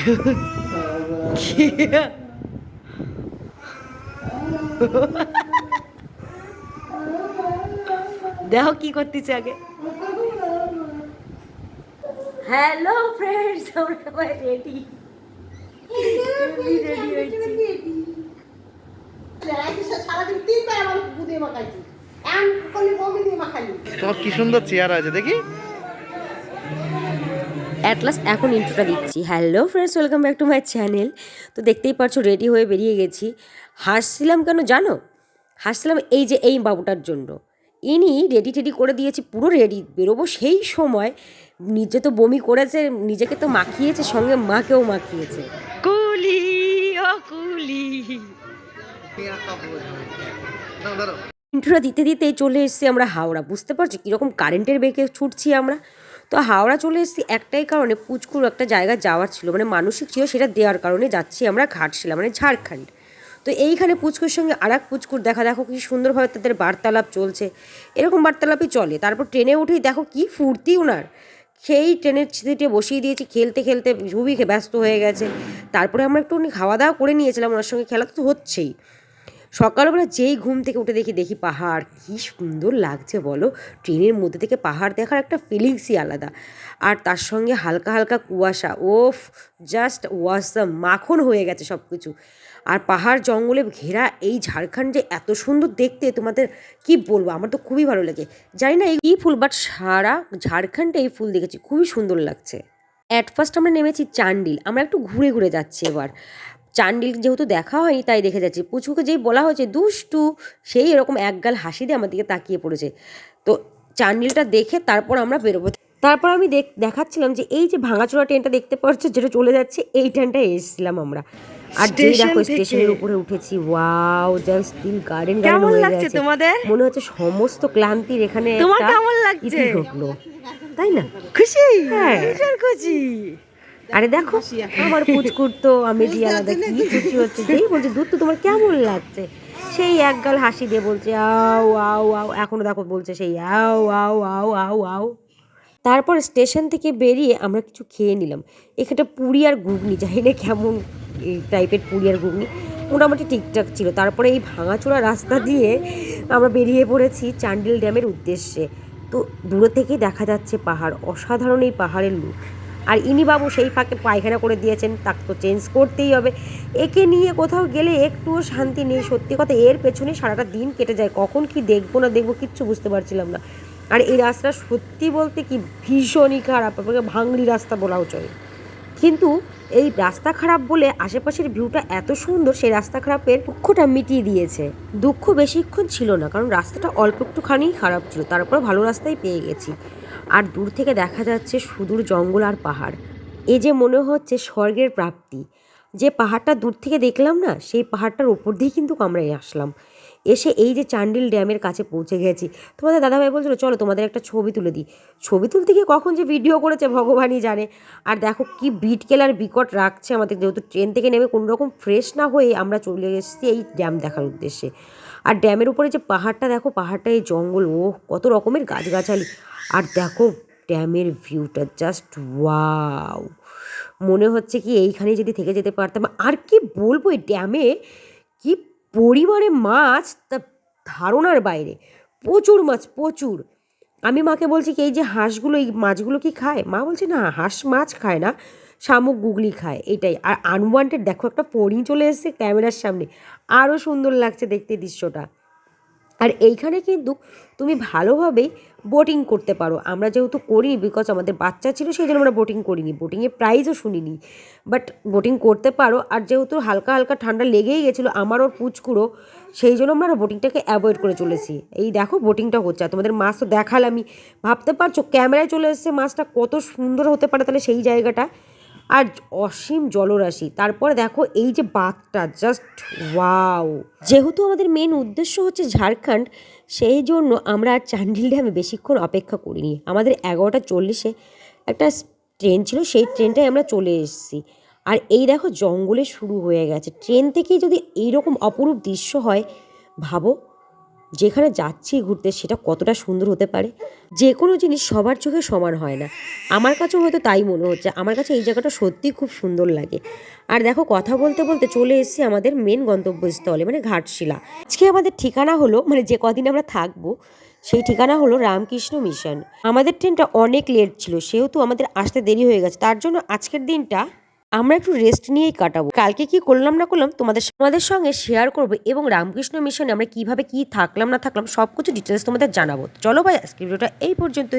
দেখো কি করতেছে আগে। হ্যালো ফ্রেন্ডস আমরা সবাই রেডি রেডি হয়েছি। তোমার কি সুন্দর চেয়ার আছে দেখি? অ্যাট লাস্ট এখন ইন্ট্রোটা দিচ্ছি। Hello friends welcome back to my channel তো দেখতেই পাচ্ছ রেডি হয়ে বেরিয়ে গেছি। হাসছিলাম কেন জানো? হাসছিলাম এই যে এই বাবুটার জন্য। ইনি রেডি টেডি করে দিয়েছি পুরো রেডি বেরোবো সেই সময় নিজে তো বমি করেছে নিজেকে তো মাখিয়েছে সঙ্গে মাকেও মাখিয়েছে। কুলি ও কুলি। ইন্ট্রোটা দিতে দিতেই চলে এসেছি আমরা হাওড়া। বুঝতে পারছ কীরকম কারেন্টের বেগে ছুটছি আমরা? তো হাওড়া চলে এসেছি একটাই কারণে, পুচকুর একটা জায়গা যাওয়ার ছিল মানে মানসিক ছিল, সেটা দেওয়ার কারণে যাচ্ছি আমরা ঘাটশিলা মানে ঝাড়খণ্ড। তো এইখানে পুচকুর সঙ্গে আর এক পুচকুর দেখা, দেখো কি সুন্দরভাবে তাদের বার্তালাপ চলছে। এরকম বার্তালাপই চলে, তারপর ট্রেনে উঠেই দেখো কি ফুর্তি ওনার সেই ট্রেনের সিটে বসিয়ে দিয়েছি, খেলতে খেলতে খুবই ব্যস্ত হয়ে গেছে। তারপরে আমরা একটু খাওয়া দাওয়া করে নিয়েছিলাম, ওনার সঙ্গে খেলা তো হচ্ছেই। সকালবেলা যেই ঘুম থেকে উঠে দেখি দেখি পাহাড়। কি সুন্দর লাগছে বলো? ট্রেনের মধ্যে থেকে পাহাড় দেখার একটা ফিলিংসই আলাদা। আর তার সঙ্গে হালকা হালকা কুয়াশা। ওফ জাস্ট ওয়াসাম মাখন হয়ে গেছে সব কিছু আর পাহাড় জঙ্গলে ঘেরা এই ঝাড়খণ্ড যে এত সুন্দর দেখতে, তোমাদের কি বলব? আমার তো খুবই ভালো লাগে। জানি না এই ফুল বাট সারা ঝাড়খণ্ডে এই ফুল দেখেছি। খুবই সুন্দর লাগছে। অ্যাট ফার্স্ট আমরা নেমেছি চান্ডিল। আমরা একটু ঘুরে ঘুরে যাচ্ছি এবার। চান্ডিল যেহেতু দেখা হয়নি তাই দেখে যাচ্ছি। পুচুকে যেই বলা হয়েছে দুষ্টু সেই এরকম একগাল হাসি দিয়ে আমার দিকে তাকিয়ে পড়েছে। তো চান্ডিলটা দেখে তারপর আমরা বেরোবো। তারপর আমি দেখ দেখাচ্ছিলাম যে এই যে ভাঙাচোরা ট্রেনটা দেখতে পাচ্ছ যেটা চলে যাচ্ছে এই ট্রেনটা এসেছিলাম আমরা। আর যেই দেখো স্টেশনের উপরে উঠেছি ওয়াও জাস্ট দিল গার্ডেন গার্ডেন হয়ে লাগছে গেছে। তোমাদের? মনে হচ্ছে সমস্ত ক্লান্তির এখানে তোমার কেমন লাগছে? ঘটলো। তাই না? খুশি? হ্যাঁ। খুশি। আরে দেখো আমার পুচকুর তো আমেজি আলাদা কি খুশি হচ্ছে যেই বলছে দুধ তো তোমার কেমন লাগছে? সেই এক গাল হাসি দিয়ে বলছে আও আও আও। এখনও দেখো বলছে সেই আও আও আও আও আও। তারপর স্টেশন থেকে বেরিয়ে আমরা কিছু খেয়ে নিলাম। এখানটা পুরি আর ঘুগনি জানি না কেমন এই টাইপের পুরি আর ঘুগনি। মোটামুটি ঠিকঠাক ছিল। তারপরে এই ভাঙাচোরা রাস্তা দিয়ে আমরা বেরিয়ে পড়েছি চান্ডিল ড্যামের উদ্দেশ্যে। তো দূরে থেকেই দেখা যাচ্ছে পাহাড়। অসাধারণ এই পাহাড়ের লুক। আর ইনি বাবু সেই ফাঁকে পায়খানা করে দিয়েছেন তাকে তো চেঞ্জ করতেই হবে। একে নিয়ে কোথাও গেলে একটুও শান্তি নেই, সত্যি কথা এর পেছনে সারাটা দিন কেটে যায়, কখন কি দেখব না দেখব কিচ্ছু বুঝতে পারছিলাম না। আর এই রাস্তা সত্যি বলতে কি ভীষণই খারাপ আপনাকে ভাঙড়ি রাস্তা বলাও চলে। কিন্তু এই রাস্তা খারাপ বলে আশেপাশের ভিউটা এত সুন্দর, সেই রাস্তা খারাপের দুঃখটা মিটিয়ে দিয়েছে। দুঃখ বেশিক্ষণ ছিল না, কারণ রাস্তাটা অল্প একটুখানি খারাপ ছিল, তারপর ভালো রাস্তায় পেয়ে গেছি। আর দূর থেকে দেখা যাচ্ছে সুদূর জঙ্গল আর পাহাড়। এ যে মনে হচ্ছে স্বর্গের প্রাপ্তি। যে পাহাড়টা দূর থেকে দেখলাম না, সেই পাহাড়টার ওপর দিয়েই কিন্তু আমরা আসলাম। এসে এই যে চান্ডিল ড্যামের কাছে পৌঁছে গেছি। তোমাদের দাদাভাই বলছিল, চলো, তোমাদের একটা ছবি তুলে দিই। ছবি তুলতে গিয়ে কখন যে ভিডিও করেছে ভগবানই জানে। আর দেখো কি বিট কেলার বিকট রাখছে আমাদের, যেহেতু ট্রেন থেকে নেমে কোনো রকম ফ্রেশ না হয়ে আমরা চলে এসেছি এই ড্যাম দেখার উদ্দেশ্যে। আর ড্যামের উপরে যে পাহাড়টা, দেখো পাহাড়টা, এই জঙ্গল ও কত রকমের গাছগাছালি। আর দেখো ড্যামের ভিউটা জাস্ট ওয়াও মনে হচ্ছে কি এইখানে যদি থেকে যেতে পারতাম। আর কি বলব, এই ড্যামে কি পরিমাণে মাছ, তা ধারণার বাইরে। প্রচুর মাছ, প্রচুর। আমি মাকে বলছি কি, এই যে হাঁসগুলো, এই মাছগুলো কি খায়? মা বলছে, না, হাঁস মাছ খায় না, শামুক, গুগলি খায়। এটাই। আর আনওয়ান্টেড দেখো একটা ফড়িং চলে এসেছে ক্যামেরার সামনে। আরও সুন্দর লাগছে দেখতে দৃশ্যটা। আর এইখানে কিন্তু তুমি ভালোভাবেই বোটিং করতে পারো। আমরা যেহেতু করিনি বিকজ আমাদের বাচ্চা ছিল সেই জন্য আমরা বোটিং করিনি। বোটিংয়ের প্রাইজও শুনিনি। বাট বোটিং করতে পারো। আর যেহেতু হালকা হালকা ঠান্ডা লেগেই গেছিল আমার ওর পুচকুরো সেই জন্য আমরা বোটিংটাকে অ্যাভয়েড করে চলেছি। এই দেখো বোটিংটা হচ্ছে। আর তোমাদের মাছ তো দেখালামই। ভাবতে পারছ, ক্যামেরায় চলে এসছে মাছটা কত সুন্দর হতে পারে তাহলে সেই জায়গাটা? আর অসীম জলরাশি। তারপরে দেখো এই যে বাঁধটা জাস্ট ওয়াও যেহেতু আমাদের মেন উদ্দেশ্য হচ্ছে ঝাড়খণ্ড, সেই জন্য আমরা আর চান্ডিল ড্যামে বেশিক্ষণ অপেক্ষা করিনি। আমাদের এগারোটা চল্লিশে একটা ট্রেন ছিল, সেই ট্রেনটায় আমরা চলে এসেছি। আর এই দেখো জঙ্গলে শুরু হয়ে গেছে। ট্রেন থেকেই যদি এইরকম অপরূপ দৃশ্য হয়, ভাবো যেখানে যাচ্ছি ঘুরতে সেটা কতটা সুন্দর হতে পারে যে কোনো জিনিস সবার চোখে সমান হয় না। আমার কাছেও হয়তো তাই মনে হচ্ছে, আমার কাছে এই জায়গাটা সত্যিই খুব সুন্দর লাগে। আর দেখো, কথা বলতে বলতে চলে এসেছি আমাদের মেন গন্তব্যস্থলে মানে ঘাটশিলা। আজকে আমাদের ঠিকানা হলো মানে যে কদিন আমরা থাকব, সেই ঠিকানা হলো রামকৃষ্ণ মিশন আমাদের ট্রেনটা অনেক লেট ছিল, সেহেতু আমাদের আসতে দেরি হয়ে গেছে, তার জন্য আজকের দিনটা আমরা একটু রেস্ট নিয়েই কাটাবো। কালকে কি করলাম না করলাম তোমাদের তোমাদের সঙ্গে শেয়ার করব এবং রামকৃষ্ণ মিশনে আমরা কীভাবে কি থাকলাম না থাকলাম সব কিছু ডিটেলস তোমাদের জানাব। চলো ভাই আজকে ভিডিওটা এই পর্যন্তই।